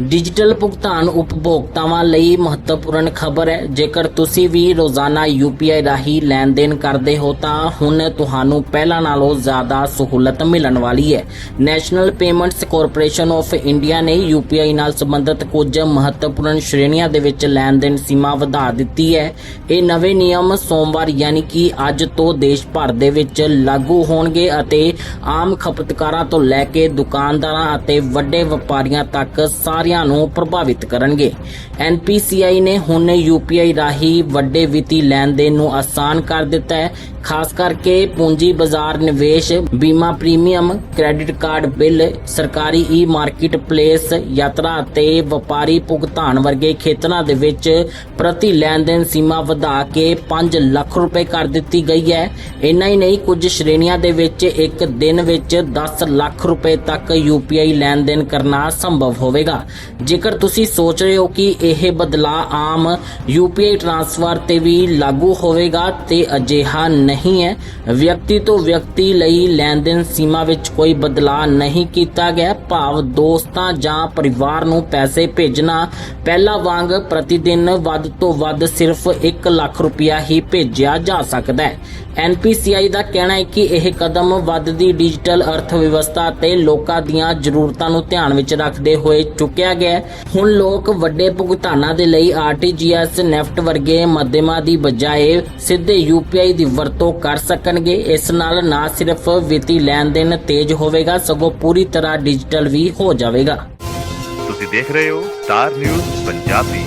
Digital ਭੁਗਤਾਨ ਉਪਭੋਗਤਾਵਾਂ ਲਈ ਮਹੱਤਵਪੂਰਨ ਖਬਰ ਹੈ। ਜੇਕਰ ਤੁਸੀਂ ਵੀ ਰੋਜ਼ਾਨਾ UPI ਰਾਹੀਂ ਲੈਣ ਦੇਣ ਕਰਦੇ ਹੋ, ਤਾਂ ਹੁਣ ਤੁਹਾਨੂੰ ਪਹਿਲਾਂ ਨਾਲੋਂ ਜ਼ਿਆਦਾ ਸਹੂਲਤ ਮਿਲਣ ਵਾਲੀ ਹੈ। National Payments Corporation of India ਨੇ UPI ਨਾਲ ਸੰਬੰਧਿਤ ਕੁਝ ਮਹੱਤਵਪੂਰਨ ਸ਼੍ਰੇਣੀਆਂ ਦੇ ਵਿੱਚ ਲੈਣ ਦੇਣ ਸੀਮਾ ਵਧਾ ਦਿੱਤੀ ਹੈ। ਇਹ ਨਵੇਂ ਨਿਯਮ ਸੋਮਵਾਰ ਯਾਨੀ ਕਿ ਅੱਜ ਤੋਂ ਦੇਸ਼ ਭਰ ਦੇ ਵਿੱਚ ਲਾਗੂ ਹੋਣਗੇ ਅਤੇ ਆਮ ਖਪਤਕਾਰਾਂ ਤੋਂ ਲੈ ਕੇ ਦੁਕਾਨਦਾਰਾਂ ਅਤੇ ਵੱਡੇ ਵਪਾਰੀਆਂ ਤੱਕ ਸਾਰਿਆਂ ਨੂੰ ਪ੍ਰਭਾਵਿਤ ਕਰਨਗੇ। NPCI ਨੇ ਹੁਣ UPI ਰਾਹੀਂ ਵੱਡੇ ਵਿੱਤੀ ਲੈਣ ਦੇਣ ਨੂੰ ਆਸਾਨ ਕਰ ਦਿੱਤਾ ਹੈ। ਖਾਸ ਕਰਕੇ ਪੂੰਜੀ ਬਾਜ਼ਾਰ ਨਿਵੇਸ਼, ਬੀਮਾ ਪ੍ਰੀਮੀਅਮ, ਕ੍ਰੈਡਿਟ ਕਾਰਡ ਬਿੱਲ, ਸਰਕਾਰੀ ਈ ਮਾਰਕੀਟ ਪਲੇਸ ਯਾਤਰਾ ਅਤੇ ਵਪਾਰੀ ਭੁਗਤਾਨ ਵਰਗੇ ਖੇਤਰਾਂ ਦੇ ਵਿੱਚ ਪ੍ਰਤੀ ਲੈਣ ਦੇਣ ਸੀਮਾ ਵਧਾ ਕੇ 5 ਲੱਖ ਰੁਪਏ ਕਰ ਦਿੱਤੀ ਗਈ ਹੈ। ਇੰਨਾ ਹੀ ਨਹੀਂ, ਕੁਝ ਸ਼੍ਰੇਣੀਆਂ ਦੇ ਵਿੱਚ ਇੱਕ ਦਿਨ ਵਿੱਚ 10 ਲੱਖ ਰੁਪਏ ਤੱਕ UPI ਲੈਣ ਦੇਣ ਕਰਨਾ ਸੰਭਵ ਹੋਵੇਗਾ। ਜੇਕਰ ਤੁਸੀਂ ਸੋਚ ਰਹੇ ਹੋ ਕਿ ਇਹ ਬਦਲਾਅ ਆਮ UPI ਟ੍ਰਾਂਸਫਰ ਤੇ ਵੀ ਲਾਗੂ ਹੋਵੇਗਾ ਤੇ ਅਜਿਹਾ ਨਹੀਂ ਹੈ। ਵਿਅਕਤੀ ਤੋਂ ਵਿਅਕਤੀ ਲਈ ਲੈਣ ਦੇਣ ਸੀਮਾ ਵਿੱਚ ਕੋਈ ਬਦਲਾਅ ਨਹੀਂ ਕੀਤਾ ਗਿਆ। ਭਾਵ ਦੋਸਤਾਂ ਜਾਂ ਪਰਿਵਾਰ ਨੂੰ ਪੈਸੇ ਭੇਜਣਾ, ਪਹਿਲਾਂ ਵਾਂਗ ਪ੍ਰਤੀ ਦਿਨ ਵੱਧ ਤੋਂ ਵੱਧ ਸਿਰਫ 1 ਲੱਖ ਰੁਪਇਆ ਹੀ ਭੇਜਿਆ ਜਾ ਸਕਦਾ ਹੈ। NPCI ਦਾ ਕਹਿਣਾ ਹੈ ਕਿ ਇਹ ਕਦਮ ਵੱਧਦੀ ਡਿਜੀਟਲ ਅਰਥ ਵਿਵਸਥਾ ਤੇ ਲੋਕਾਂ ਦੀਆਂ ਜ਼ਰੂਰਤਾਂ ਨੂੰ ਧਿਆਨ ਵਿੱਚ ਰੱਖਦੇ ਹੋਏ ਚੁੱਕਿਆ ਗਿਆ ਹੁਣ ਲੋਕ ਵੱਡੇ ਭੁਗਤਾਨਾਂ ਦੇ ਲਈ RTGS ਨੈਫਟ ਵਰਗੇ ਮਾਧਿਅਮਾਂ ਦੀ ਬਜਾਏ ਸਿੱਧੇ UPI ਦੀ ਵਰਤੋਂ ਕਰ ਸਕਣਗੇ। ਇਸ ਨਾਲ ਨਾ ਸਿਰਫ ਵਿੱਤੀ ਲੈਣ ਦੇਣ ਤੇਜ਼ ਹੋਵੇਗਾ, ਸਗੋਂ ਪੂਰੀ ਤਰ੍ਹਾਂ ਡਿਜੀਟਲ ਵੀ ਹੋ ਜਾਵੇਗਾ। ਤੁਸੀਂ ਦੇਖ ਰਹੇ ਹੋ ਸਟਾਰ ਨਿਊਜ਼ ਪੰਜਾਬੀ।